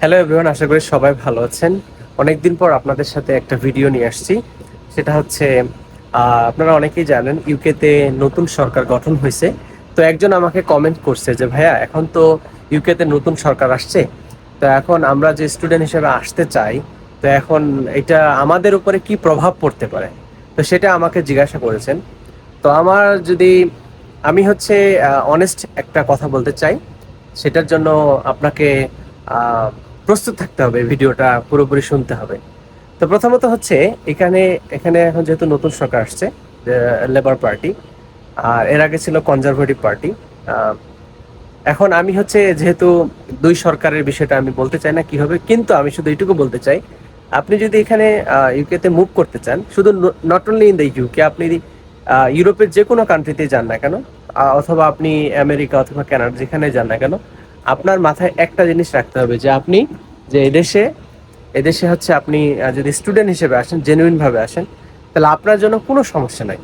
Hello everyone আশা করি সবাই ভালো আছেন। অনেকদিন পর আপনাদের সাথে একটা ভিডিও নিয়ে আসছি। সেটা হচ্ছে আপনারা অনেকেই জানেন ইউকেতে নতুন সরকার গঠন হয়েছে। তো একজন আমাকে কমেন্ট করছে যে, ভাইয়া, এখন তো ইউকেতে নতুন সরকার আসছে। তো এখন আমরা যে স্টুডেন্ট হিসেবে আসতে চাই, তো এখন এটা আমাদের উপরে কি প্রভাব পড়তে পারে? তো সেটা আমাকে জিজ্ঞাসা করেছেন। তো আমার যদি, আমি হচ্ছে অনেস্ট একটা কথা বলতে চাই, সেটার জন্য আপনাকে প্রস্তুত থাকতে হবে, ভিডিওটা পুরোপুরি শুনতে হবে। তো প্রথমত হচ্ছে, এখানে এখানে এখন যেহেতু নতুন সরকার আসছে লেবার পার্টি আর এর আগে ছিল কনজারভেটিভ পার্টি এখন আমি হচ্ছে যেহেতু দুই সরকারের বিষয়টা আমি বলতে চাই না কি হবে কিন্তু আমি শুধু এইটুকু বলতে চাই, আপনি যদি এখানে ইউকেতে মুভ করতে চান, শুধু not only in the UK আপনি ইউরোপের যে কোনো কান্ট্রিতে যান না কেন অথবা আপনি আমেরিকা অথবা কানাডা যেখানে যান না কেন আপনার মাথায় একটা জিনিস রাখতে হবে যে আপনি যে এদেশে এদেশে হচ্ছে আপনি যদি স্টুডেন্ট হিসেবে আসেন জেনুইন ভাবে আসেন, তাহলে আপনার জন্য কোনো সমস্যা নাই।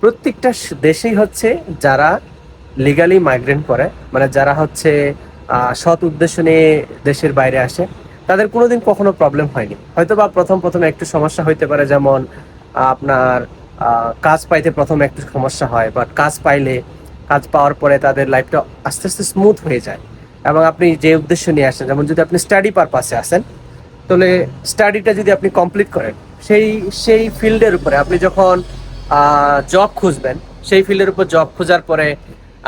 প্রত্যেকটা দেশেই হচ্ছে যারা লিগালি মাইগ্রেন্ট করে মানে যারা হচ্ছে সৎ উদ্দেশ্য নিয়ে দেশের বাইরে আসে, তাদের কোনোদিন কখনো প্রবলেম হয়নি। হয়তো বা প্রথম প্রথমে একটু সমস্যা হইতে পারে, যেমন আপনার কাজ পাইতে প্রথমে একটু সমস্যা হয় বাট কাজ পাইলে, কাজ পাওয়ার পরে তাদের লাইফটা আস্তে আস্তে স্মুথ হয়ে যায়। এবং আপনি যে উদ্দেশ্য নিয়ে আসেন যেমন যদি আপনি স্টাডি পারপাসে আসেন, তাহলে স্টাডিটা যদি আপনি কমপ্লিট করেন, সেই সেই ফিল্ডের উপরে আপনি যখন জব খুঁজবেন, সেই ফিল্ডের উপর জব খোঁজার পরে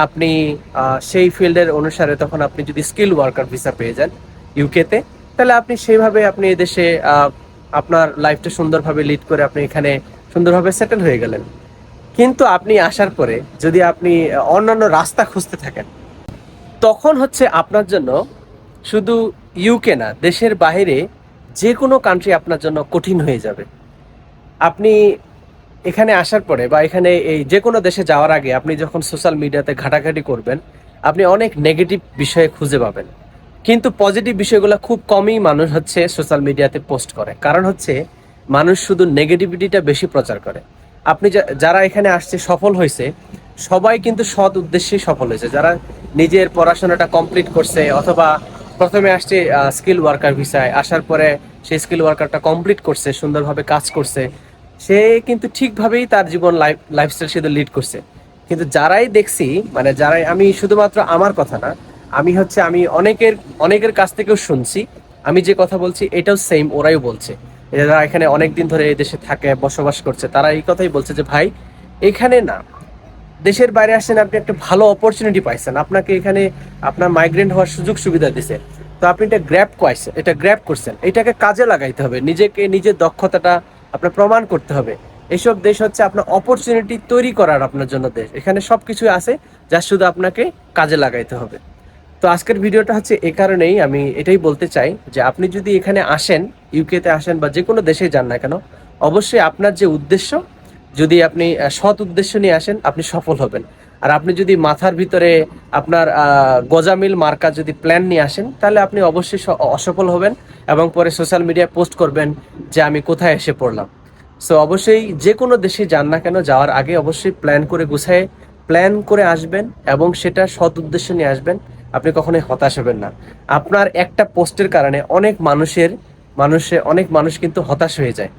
আপনি সেই ফিল্ডের অনুসারে তখন আপনি যদি স্কিল ওয়ার্কার ভিসা পেয়ে যান ইউকেতে তাহলে আপনি সেইভাবে আপনি এদেশে আপনার লাইফটা সুন্দরভাবে লিড করে আপনি এখানে সুন্দরভাবে সেটেল হয়ে গেলেন। কিন্তু আপনি আসার পরে যদি আপনি, অন্যান্য রাস্তা খুঁজতে থাকেন তখন হচ্ছে আপনার জন্য শুধু ইউকে না, দেশের বাইরে যে কোনো কান্ট্রি আপনার জন্য কঠিন হয়ে যাবে। আপনি এখানে আসার পরে বা এখানে এই যে কোনো দেশে যাওয়ার আগে আপনি যখন সোশ্যাল মিডিয়াতে ঘাটাঘাটি করবেন, আপনি অনেক নেগেটিভ বিষয়ে খুঁজে পাবেন। কিন্তু পজিটিভ বিষয়গুলো খুব কমই মানুষ হচ্ছে সোশ্যাল মিডিয়াতে পোস্ট করে। কারণ হচ্ছে মানুষ শুধু নেগেটিভিটিটা বেশি প্রচার করে। আপনি যারা এখানে আসছে, সফল হয়েছে সবাই কিন্তু সৎ উদ্দেশ্যে সফল হয়েছে। যারা নিজের পড়াশোনাটা কমপ্লিট করছে অথবা প্রথমে আসছে স্কিল ওয়ার্কার ভিসায় আসার পরে সেই স্কিল ওয়ার্কারটা কমপ্লিট করছে, সুন্দরভাবে কাজ করছে, সে কিন্তু ঠিকভাবেই তার জীবন লাইফ লাইফস্টাইল সে লিড করছে। কিন্তু যারাই দেখছি মানে যারাই, আমি শুধুমাত্র আমার কথা না, আমি হচ্ছে, আমি অনেকের অনেকের কাছ থেকেও শুনছি, আমি যে কথা বলছি এটাও সেম ওরাই বলছে। যারা এখানে অনেক দিন ধরে এই দেশে থাকে, বসবাস করছে, তারা এই কথাই বলছে যে, ভাই, এখানে না দেশের বাইরে আসছেন, আপনি একটা ভালো অপরচুনিটি পাইছেন। আপনাকে এখানে আপনার মাইগ্রেন্ট হওয়ার সুযোগ সুবিধা দিছে। তো আপনি এটা গ্র্যাপ করেছেন এটা গ্র্যাপ করছেন। এটাকে কাজে লাগাইতে হবে। নিজেকে, নিজের দক্ষতাটা আপনার প্রমাণ করতে হবে। এইসব দেশ হচ্ছে আপনার অপরচুনিটি তৈরি করার আপনার জন্য দেশ। এখানে সবকিছু আছে, যা শুধু আপনাকে কাজে লাগাইতে হবে। তো আজকের ভিডিওটা হচ্ছে এ কারণেই আমি এটাই বলতে চাই যে আপনি যদি এখানে আসেন ইউকেতে আসেন বা যে কোনো দেশে যান না কেন, অবশ্যই আপনার যে উদ্দেশ্য যদি আপনি সৎ উদ্দেশ্য নিয়ে আসেন, আপনি সফল হবেন। আর আপনি যদি মাথার ভিতরে আপনার গজামিল মার্কা যদি প্ল্যান নিয়ে আসেন, তাহলে আপনি অবশ্যই অসফল হবেন এবং পরে সোশ্যাল মিডিয়ায় পোস্ট করবেন যে আমি কোথায় এসে পড়লাম। সো অবশ্যই যে কোনো দেশে যান না কেন, যাওয়ার আগে অবশ্যই প্ল্যান করে গুছায় প্ল্যান করে আসবেন এবং সেটা সৎ উদ্দেশ্য নিয়ে আসবেন। আপনি কখনোই হতাশ হবেন না। আপনার একটা পোস্টের কারণে অনেক মানুষের, মানুষে, অনেক মানুষ কিন্তু হতাশ হয়ে যায়।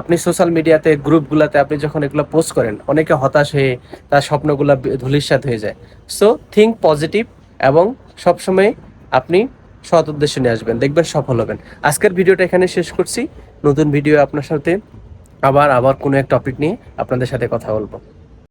আপনি সোশ্যাল মিডিয়াতে গ্রুপগুলোতে আপনি যখন এগুলো পোস্ট করেন, অনেকে হতাশ হয়ে তার স্বপ্নগুলো ধুলিস্বাদ হয়ে যায়। সো থিঙ্ক পজিটিভ এবং সবসময় আপনি সৎ উদ্দেশ্য নিয়ে আসবেন, দেখবেন সফল হবেন। আজকের ভিডিওটা এখানে শেষ করছি। নতুন ভিডিও আপনার সাথে আবার আবার কোনো এক টপিক নিয়ে আপনাদের সাথে কথা বলব।